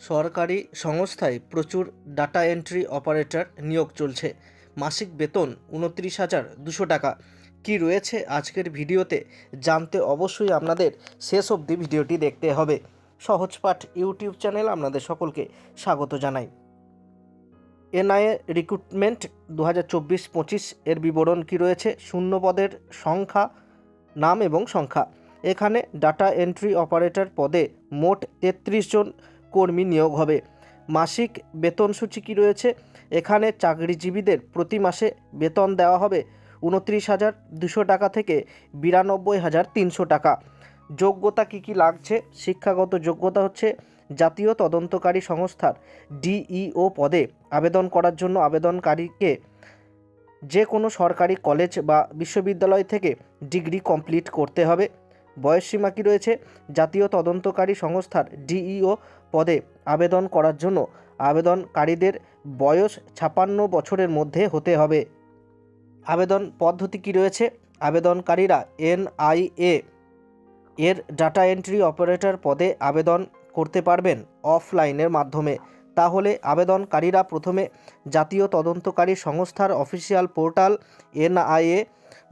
সরকারি সংস্থায় প্রচুর ডাটা এন্ট্রি অপারেটর নিয়োগ চলছে। মাসিক বেতন উনত্রিশ হাজার দুশো টাকা। কি রয়েছে আজকের ভিডিওতে জানতে অবশ্যই আপনাদের শেষ অবধি ভিডিওটি দেখতে হবে। সহজপাঠ ইউটিউব চ্যানেল আপনাদের সকলকে স্বাগত জানাই। এনআইএ রিক্রুটমেন্ট দু হাজার চব্বিশ পঁচিশ এর বিবরণ কি রয়েছে? শূন্য পদের সংখ্যা, নাম এবং সংখ্যা। এখানে ডাটা এন্ট্রি অপারেটর পদে মোট তেত্রিশ জন কর্মী নিয়োগ হবে। মাসিক বেতন সূচি কী রয়েছে? এখানে চাকরিজীবীদের প্রতি মাসে বেতন দেওয়া হবে উনত্রিশ হাজার দুশো টাকা থেকে বিরানব্বই হাজার তিনশো টাকা। যোগ্যতা কী কী লাগছে? শিক্ষাগত যোগ্যতা হচ্ছে জাতীয় তদন্তকারী সংস্থার ডিইও পদে আবেদন করার জন্য আবেদনকারীকে যে কোনো সরকারি কলেজ বা বিশ্ববিদ্যালয় থেকে ডিগ্রি কমপ্লিট করতে হবে। বয়সসীমা কী রয়েছে? জাতীয় তদন্তকারী সংস্থার ডিইও পদে আবেদন করার জন্য আবেদনকারীদের বয়স ছাপান্ন বছরের মধ্যে হতে হবে। আবেদন পদ্ধতি কী রয়েছে? আবেদনকারীরা এনআইএ এর ডাটা এন্ট্রি অপারেটর পদে আবেদন করতে পারবেন অফলাইনের মাধ্যমে। তাহলে আবেদনকারীরা প্রথমে জাতীয় তদন্তকারী সংস্থার official portal N I A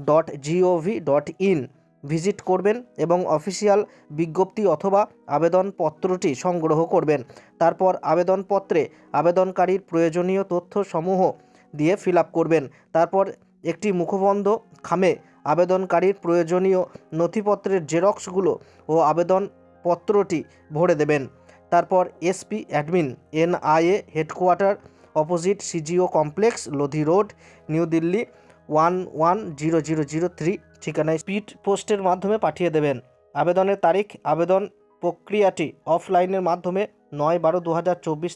dot G O V dot in visit করবেন এবং অফিসিয়াল বিজ্ঞপ্তি অথবা আবেদনপত্রটি সংগ্রহ করবেন। তারপর আবেদনপত্রে আবেদনকারীর প্রয়োজনীয় তথ্য সমূহ দিয়ে ফিল করবেন। তারপর একটি মুখবন্ধ খামে আবেদনকারীর প্রয়োজনীয় নথিপত্রের জেরক্সগুলো ও আবেদনপত্রটি ভরে দেবেন। তারপর S P admin, N I A headquarter opposite C G O complex, Lodhi road, New Delhi, one one zero zero zero three ঠিকানায় স্পিড পোস্টের মাধ্যমে পাঠিয়ে দেবেন। আবেদনের তারিখ, আবেদন প্রক্রিয়াটি অফলাইনের মাধ্যমে নয় বারো দু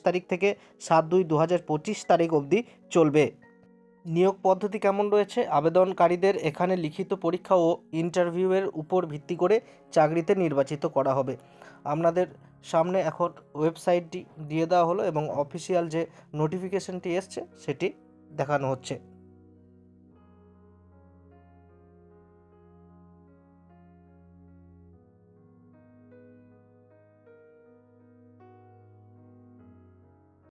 তারিখ থেকে সাত দুই দু পঁচিশ তারিখ অবধি চলবে। নিয়োগ পদ্ধতি কেমন রয়েছে? আবেদনকারীদের এখানে লিখিত পরীক্ষা ও ইন্টারভিউয়ের উপর ভিত্তি করে চাকরিতে নির্বাচিত করা হবে। আপনাদের সামনে এখন ওয়েবসাইটটি দিয়ে দেওয়া হলো এবং অফিসিয়াল যে নোটিফিকেশনটি এসছে, সেটি দেখানো হচ্ছে।